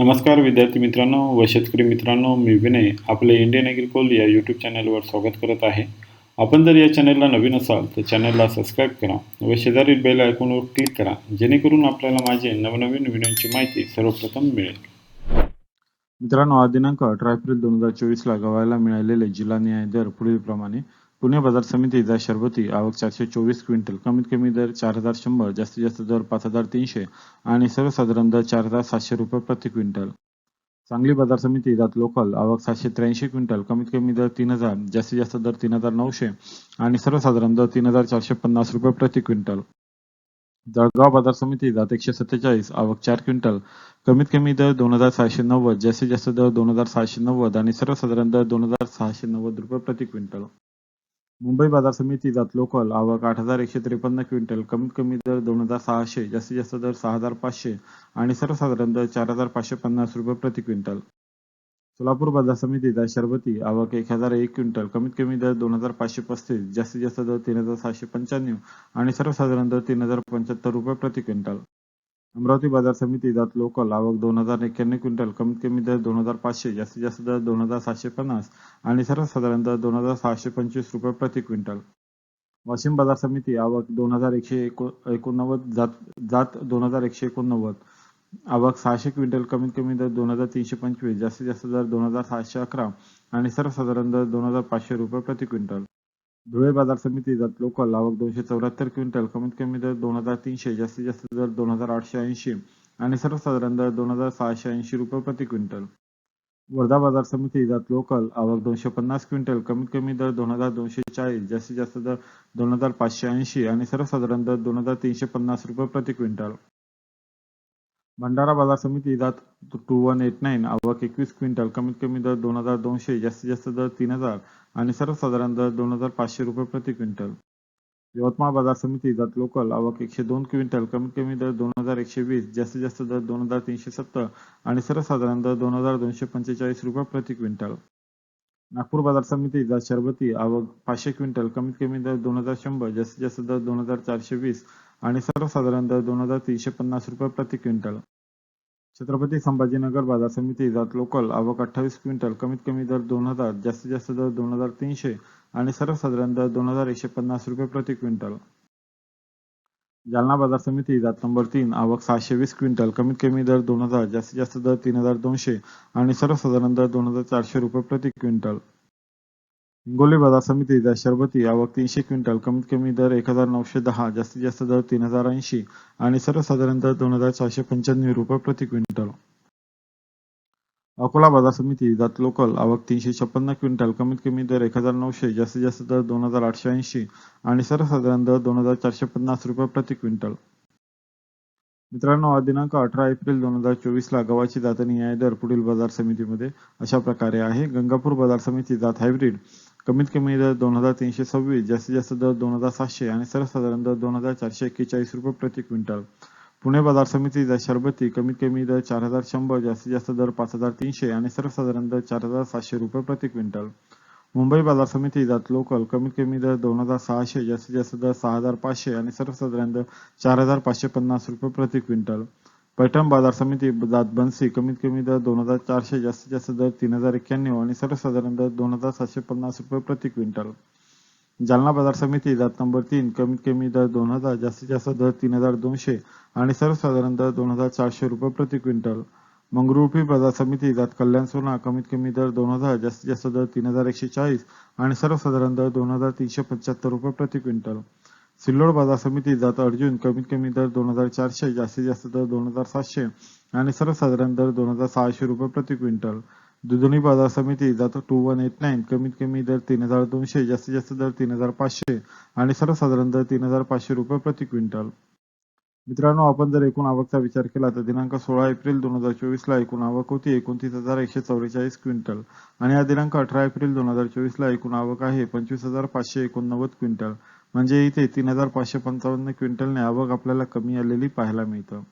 नमस्कार विद्यार्थी मित्रांनो व शेतकरी मित्रांनो मी विनय आपले इंडियन ॲग्रिकोल या यूट्यूब चॅनलवर स्वागत करत आहे. आपण जर या चॅनलला नवीन असाल तर चॅनलला सबस्क्राईब करा व शेजारील बेल आयकॉनवर क्लिक करा जेणेकरून आपल्याला माझे नवनवीन व्हिडिओची माहिती सर्वप्रथम मिळेल. मित्रांनो आज दिनांक अठरा एप्रिल दोन हजार चोवीसला गव्हाला मिळालेले जिल्हा न्याय दर पुढीलप्रमाणे पुणे बाजार समितीचा शरबती आवक चारशे चोवीस क्विंटल कमीत कमी दर चार हजार शंभर जास्तीत जास्त दर पाच हजार तीनशे आणि सर्वसाधारण दर चार हजार सातशे रुपये प्रति क्विंटल. सांगली बाजार समिती जात लोकल आवक सातशे त्र्याऐंशी क्विंटल कमीत कमी दर तीन हजार जास्तीत जास्त दर तीन हजार नऊशे आणि सर्वसाधारण दर तीन हजार चारशे पन्नास रुपये प्रति क्विंटल. जळगाव बाजार समिती जात एकशे सत्तेचाळीस आवक चार क्विंटल कमीत कमी दर दोन हजार सहाशे नव्वद जास्तीत जास्त दर दोन हजार सहाशे नव्वद आणि सर्वसाधारण दर दोन हजार सहाशे नव्वद रुपये प्रति क्विंटल. मुंबई बाजार समिती जात लोकल आवक आठ हजार एकशे त्रेपन्न क्विंटल कमीत कमी दर दोन हजार सहाशे जास्तीत जास्त दर सहा हजार पाचशे आणि सर्वसाधारण दर चार हजार पाचशे पन्नास रुपये प्रति क्विंटल. सोलापूर बाजार समिती शरबती आवक एक हजार एक क्विंटल कमीत कमी दर दोन हजार पाचशे पस्तीस जास्तीत जास्त दर तीन हजार सहाशे पंच्याण्णव आणि सर्वसाधारण दर तीन हजार पंच्याहत्तर रुपये प्रति क्विंटल. अमरावती बाजार समिती जात लोकल आवक दोन हजार एक्क्याण्णव क्विंटल कमीत कमी दर दोन हजार पाचशे जास्तीत जास्त दर दोन हजार सातशे पन्नास आणि सर्वसाधारण दर दोन हजार सहाशे पंचवीस रुपये प्रति क्विंटल. वाशिम बाजार समिती आवक दोन हजार एकशे एकोणनव्वद जात जात दोन हजार एकशे एकोणनव्वद. आवक सहाशे क्विंटल कमीत कमी दर दोन हजार तीनशे पंचवीस जास्तीत जास्त दर दोन हजार सहाशे अकरा आणि सर्वसाधारण दर दोन हजार पाचशे रुपये प्रति क्विंटल. धुळे बाजार समिती जात लोकल आवक दोनशे चौऱ्याहत्तर क्विंटल कमीत कमी दर दोन हजार तीनशे जास्तीत जास्त दर दोन हजार आठशे ऐंशी आणि सर्वसाधारण दर दोन हजार सहाशे ऐंशी रुपये प्रति क्विंटल. वर्धा बाजार समिती जात लोकल आवक दोनशे पन्नास क्विंटल कमीत कमी दर दोन हजार दोनशे चाळीस जास्तीत जास्त दर दोन हजार पाचशे ऐंशी आणि सर्वसाधारण दर दोन हजार तीनशे पन्नास रुपये प्रति क्विंटल. भंडारा बाजार समिती जात टू वन एट नाईन. आवक एकवीस क्विंटल कमीत कमी दर दोन हजार दोनशे जास्तीत जास्त दर तीन हजार आणि सर्वसाधारण दर दोन हजार पाचशे रुपये प्रति क्विंटल. यवतमाळ बाजार समिती जात लोकल आवक एकशे दोन क्विंटल कमीत कमी दर दोन हजार एकशे वीस जास्तीत जास्त दर दोन हजार तीनशे सत्तर आणि सर्वसाधारण दर दोन हजार दोनशे पंचेचाळीस रुपये प्रति क्विंटल. नागपूर बाजार समिती जात शरबती आवक पाचशे क्विंटल कमीत कमी दर दोन हजार शंभर जास्तीत जास्त दर दोन हजार चारशे वीस आणि सर्वसाधारण दर दोन हजार तीनशे पन्नास रुपये प्रति क्विंटल. छत्रपती संभाजीनगर बाजार समिती जात लोकल आवक अठ्ठावीस क्विंटल कमीत कमी दर दोन हजार जास्तीत जास्त दर दोन हजार तीनशे आणि सर्वसाधारण दर दोन हजार एकशे पन्नास रुपये प्रति क्विंटल. जालना बाजार समिती जात नंबर तीन आवक सहाशे वीस क्विंटल कमीत कमी दर दोन हजार जास्तीत जास्त दर तीन हजार दोनशे आणि सर्वसाधारण दर दोन हजार चारशे रुपये प्रति क्विंटल. हिंगोली बाजार समिती शरबती आवक तीनशे क्विंटल कमीत कमी दर एक हजार नऊशे दहा जास्तीत जास्त दर तीन हजार ऐंशी आणि सर्वसाधारण दर दोन हजार चारशे पंच्याण्णव रुपये प्रति क्विंटल. अकोला बाजार समिती जात लोकल आवक तीनशे छप्पन्न क्विंटल कमीत कमी दर एक हजार नऊशे जास्तीत जास्त दर दोन हजार आठशे ऐंशी आणि सर्वसाधारण दर दोन हजार चारशे पन्नास रुपये प्रति क्विंटल. मित्रांनो आज दिनांक अठरा एप्रिल दोन हजार चोवीस ला गव्हाची जात न्याय दर पुढील बाजार समितीमध्ये अशा प्रकारे आहे. गंगापूर बाजार समिती जात हायब्रिड. कमीत कमी दर दोन हजार तीनशे सव्वीस जास्तीत जास्त दर दोन हजार सातशे आणि सर्वसाधारण दर दोन हजार चारशे एक्केचाळीस रुपये प्रति क्विंटल. पुणे बाजार समिती शरबती कमीत कमी दर चार हजार शंभर जास्तीत जास्त दर पाच हजार तीनशे आणि सर्वसाधारण दर चार हजार सातशे रुपये प्रति क्विंटल. मुंबई बाजार समिती जात लोकल कमीत कमी दर दोन हजार सहाशे जास्तीत जास्त दर सहा हजार पाचशे आणि सर्वसाधारण दर चार हजार पाचशे पन्नास रुपये प्रति क्विंटल. पैठण बाजार समिती जात बनसी कमीत कमी दर दोन हजार चारशे जास्तीत जास्त दर तीन हजार एक्क्याण्णव आणि सर्वसाधारण दर दोन हजार सातशे पन्नास रुपये प्रति क्विंटल. जालना बाजार समिती जात नंबर तीन कमीत कमी दर दोन हजार जास्तीत जास्त दर तीन हजार दोनशे आणि सर्वसाधारण दर दोन हजार चारशे रुपये प्रति क्विंटल. मंगरुळपीर बाजार समिती जात कल्याण सोना कमीत कमी दर दोन हजार जास्तीत जास्त दर तीन हजार एकशे चाळीस आणि सर्वसाधारण दर दोन हजार तीनशे पंच्याहत्तर रुपये प्रति क्विंटल. सिल्लोड बाजार समिती जात अर्जुन कमीत कमी दर दोन हजार चारशे जास्तीत जास्त दर दोन हजार सातशे आणि सर्वसाधारण दर दोन हजार सहाशे रुपये प्रति क्विंटल. दुधनी बाजार समिती जात टू वन एट नाईन कमीत कमी दर तीन हजार दोनशे जास्तीत जास्त दर तीन हजार पाचशे आणि सर्वसाधारण दर तीन हजार पाचशे रुपये प्रति क्विंटल. मित्रांनो आपण जर एकूण आवकचा विचार केला तर दिनांक सोळा एप्रिल दोन हजार चोवीस ला एकूण आवक होती एकोणतीस हजार एकशे चौवेचाळीस क्विंटल आणि या दिनांक अठरा एप्रिल दोन हजार चोवीस ला एकूण आवक आहे पंचवीस हजार पाचशे एकोणनव्वद क्विंटल. म्हणजे इथे तीन हजार पाचशे पंचावन्न क्विंटलने आवक आपल्याला कमी आलेली पाहायला मिळतं.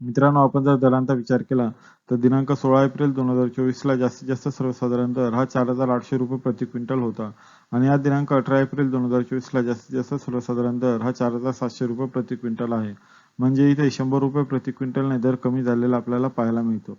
मित्रांनो आपण जर दरांचा विचार केला तर दिनांक सोळा एप्रिल दोन हजार चोवीस ला जास्तीत जास्त सर्वसाधारण दर हा चार हजार आठशे रुपये प्रति क्विंटल होता. आणि या दिनांक अठरा एप्रिल दोन हजार चोवीस ला जास्तीत जास्त सर्वसाधारण दर हा चार हजार सातशे रुपये प्रति क्विंटल आहे. म्हणजे इथे शंभर रुपये प्रति क्विंटलने दर कमी झालेला आपल्याला पाहायला मिळतो.